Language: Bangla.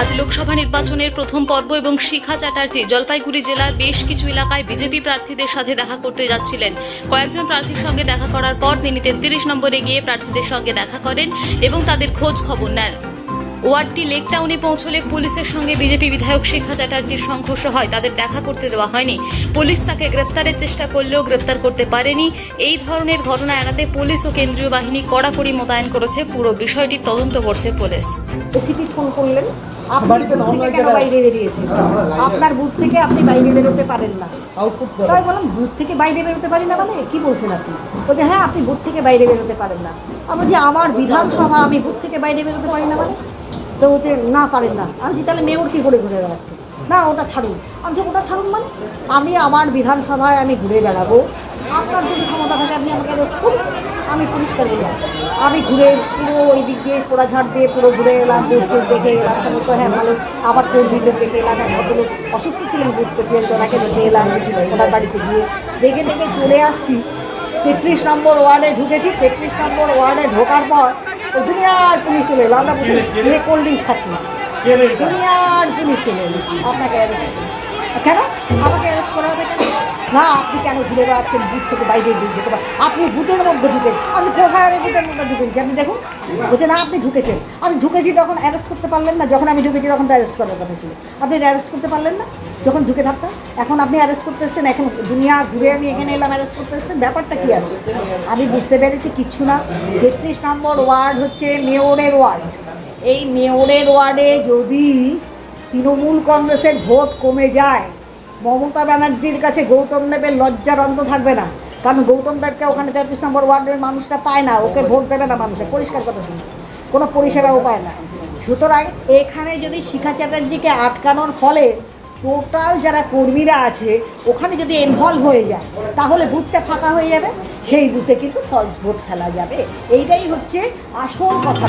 আজ লোকসভা নির্বাচনের প্রথম পর্ব এবং শিখা চ্যাটার্জি জলপাইগুড়ি জেলার বেশ কিছু এলাকায় বিজেপি প্রার্থীদের সাথে দেখা করতে যাচ্ছিলেন। কয়েকজন প্রার্থীর সঙ্গে দেখা করার পর তিনি তেত্রিশ নম্বরে গিয়ে প্রার্থীদের সঙ্গে দেখা করেন এবং তাদের খোঁজ খবর নেন। ওয়ার্ডটি লেক টাউনে পৌঁছলে পুলিশের সঙ্গে বিজেপি বিধায়ক শিখা চ্যাটার্জির সংঘর্ষ হয়। তাদের দেখা করতে দেওয়া হয়নি। পুলিশ তাকে গ্রেপ্তারের চেষ্টা করলেও গ্রেপ্তার করতে পারেনি। এই ধরনের ঘটনা এড়াতে পুলিশ ও কেন্দ্রীয় বাহিনী কড়াকড়ি মোতায়েন করেছে পুরো বিষয়টি তদন্ত করছে পুলিশ। এসিপি ফোন করলেন। আপনি কেন বাইরে বেরিয়েছেন। আপনার বুথ থেকে আপনি বাইরে বেরোতে পারেন না। আউটপুট তাই বললাম বুথ থেকে বাইরে বেরোতে পারি না মানে কি বলছেন আপনি? বলছে হ্যাঁ আপনি বুথ থেকে বাইরে বেরোতে পারেন না। আমি বলছি আমার বিধানসভা আমি বুথ থেকে বাইরে বেরোতে পারি না মানে? তো বলছে না, পারেন না। আমি বলছি, তাহলে মেয়র কি করে ঘুরে বেড়াচ্ছে? না, ওটা ছাড়ুন। আমি যে ওটা ছাড়ুন মানে? আমি আমার বিধানসভায় আমি ঘুরে বেড়াবো। আপনার যদি ক্ষমতা থাকে, আপনি আমাকে করুন। আমি পরিষ্কার বলেছি। আমি ঘুরে পুরো ওই দিক দিয়ে পোড়াঝাড় দিয়ে, পুরো ঘুরে এলাম বুথ টুথ দেখে এলাম, সমস্ত হ্যাঁ ভালো। আবার তোর ভিতর দেখে এলাম, এক অসুস্থ ছিলেন বুথ প্রেসিডেন্ট ওনাকে দেখে এলাম, ওনার বাড়িতে গিয়ে। দেখে দেখে চলে আসছি। তেত্রিশ নম্বর ওয়ার্ডে ঢুকেছি। তেত্রিশ নম্বর ওয়ার্ডে ঢোকার পর দুনিয়ার পুলিশ চলে এলো। আমরা বসে গিয়ে কোল্ড ড্রিঙ্কস খাচ্ছিলাম দুনিয়ার পুলিশ চলে এলো। আপনাকে অ্যারেস্ট কেন? আমাকে অ্যারেস্ট করা হবে কেন? না, আপনি কেন ঘুরে বেড়াচ্ছেন বুথ থেকে বাইরে যেতে পারেন আপনি বুথের মধ্যে ঢুকেন। আমি কোথায় আমি বুথের মধ্যে ঢুকেছি। আপনি দেখুন বলছে না, আপনি ঢুকেছেন। আমি ঢুকেছি তখন অ্যারেস্ট করতে পারলেন না। যখন আমি ঢুকেছি তখন তো অ্যারেস্ট করার কথা ছিল। আপনি অ্যারেস্ট করতে পারলেন না? যখন ঢুকে থাকতাম, এখন আপনি অ্যারেস্ট করতে এসেছেন, এখন দুনিয়া ঘুরে আমি এখানে এলাম অ্যারেস্ট করতে এসেছেন। ব্যাপারটা কী আছে? আমি বুঝতে পেরেছি কিচ্ছু না। তেত্রিশ নম্বর ওয়ার্ড হচ্ছে মেয়রের ওয়ার্ড। এই মেয়রের ওয়ার্ডে যদি তৃণমূল কংগ্রেসের ভোট কমে যায় মমতা ব্যানার্জির কাছে গৌতম দেবের লজ্জার অন্ত থাকবে না। কারণ গৌতম দেবকে ওখানে তেত্রিশ নম্বর ওয়ার্ডের মানুষটা পায় না, ওকে ভোট দেবে না মানুষের পরিষ্কার কথা শুনে কোনো পরিষেবাও পায় না। সুতরাং এখানে যদি শিখা চ্যাটার্জিকে আটকানোর ফলে টোটাল যারা কর্মীরা আছে, ওখানে যদি ইনভলভ হয়ে যায়, তাহলে বুথটা ফাঁকা হয়ে যাবে। সেই বুথে কিন্তু ফলস ভোট ফেলা যাবে। এইটাই হচ্ছে আসল কথা।